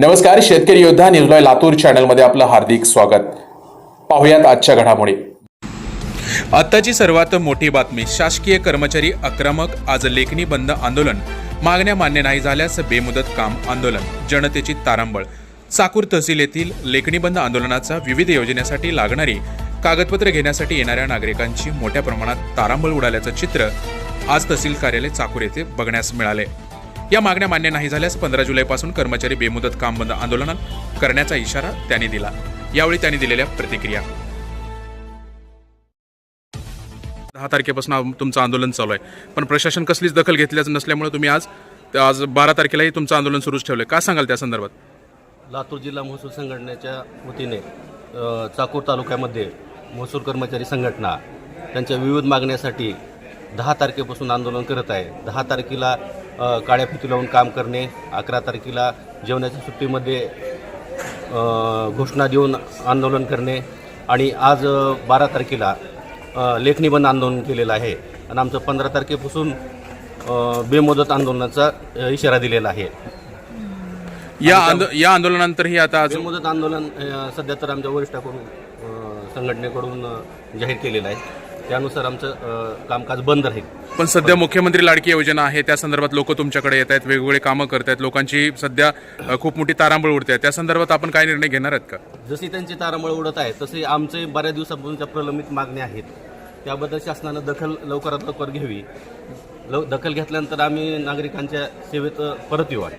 नमस्कार शेतकरी योद्धा निर्भय लातूर चॅनलमध्ये आपलं हार्दिक स्वागत. पाहुयात आजच्या घडामोडी. आत्ताची सर्वात मोठी बातमी शासकीय कर्मचारी आक्रमक आज लेखणी बंद आंदोलन. मागण्या मान्य नाही झाल्यास बेमुदत काम आंदोलन जनतेची तारांबळ. चाकूर तहसील येथील लेखणी बंद आंदोलनाचा विविध योजनेसाठी लागणारी कागदपत्र घेण्यासाठी येणाऱ्या नागरिकांची मोठ्या प्रमाणात तारांबळ उडाल्याचं चित्र आज तहसील कार्यालय चाकूर येथे बघण्यास मिळाले या मागण्या मान्य नाही झाल्यास पंधरा जुलैपासून कर्मचारी बेमुदत काम बंद आंदोलन करण्याचा इशारा त्यांनी दिला. यावेळी त्यांनी दिलेल्या प्रतिक्रिया. दहा तारखेपासून तुमचं आंदोलन चालू आहे. पण प्रशासन कसलीच दखल घेतल्याच नसल्यामुळे तुम्ही आज आज बारा तारखेलाही तुमचं आंदोलन सुरूच ठेवलं काय सांगाल त्या संदर्भात? लातूर जिल्हा महसूल संघटनेच्या वतीने चाकूर तालुक्यामध्ये महसूल कर्मचारी संघटना त्यांच्या विविध मागण्यासाठी दहा तारखेपासून आंदोलन करत आहे. दहा तारखेला काळ्या फिती लावून काम करणे अकरा तारखेला जेवणाच्या सुट्टीमध्ये घोषणा देऊन आंदोलन करणे आणि आज बारा तारखेला अ, लेखणी बंद आंदोलन केलेलं आहे. आणि आमचं पंधरा तारखेपासून बेमुदत आंदोलनाचा इशारा दिलेला आहे. या आंदो या आंदोलनानंतरही आता बेमुदत आंदोलन सध्या तर आमच्या वरिष्ठाकडून संघटनेकडून जाहीर केलेलं आहे. त्यानुसार आमचं कामकाज बंद राहील. पण सध्या मुख्यमंत्री लाडकी योजना आहे त्या संदर्भात लोक तुमच्याकडे येत आहेत वेगवेगळे कामं करत आहेत लोकांची सध्या अ, खूप मोठी तारांबळ उडते आहे. त्या संदर्भात आपण काय निर्णय घेणार आहेत का? जशी त्यांची तारांबळ उडत आहे तसे आमचे बऱ्याच दिवसापासूनच्या प्रलंबित मागण्या आहेत. त्याबद्दल शासनानं दखल लवकरात लवकर घ्यावी. लव दखल घेतल्यानंतर आम्ही नागरिकांच्या सेवेत अ, परत येऊ आहे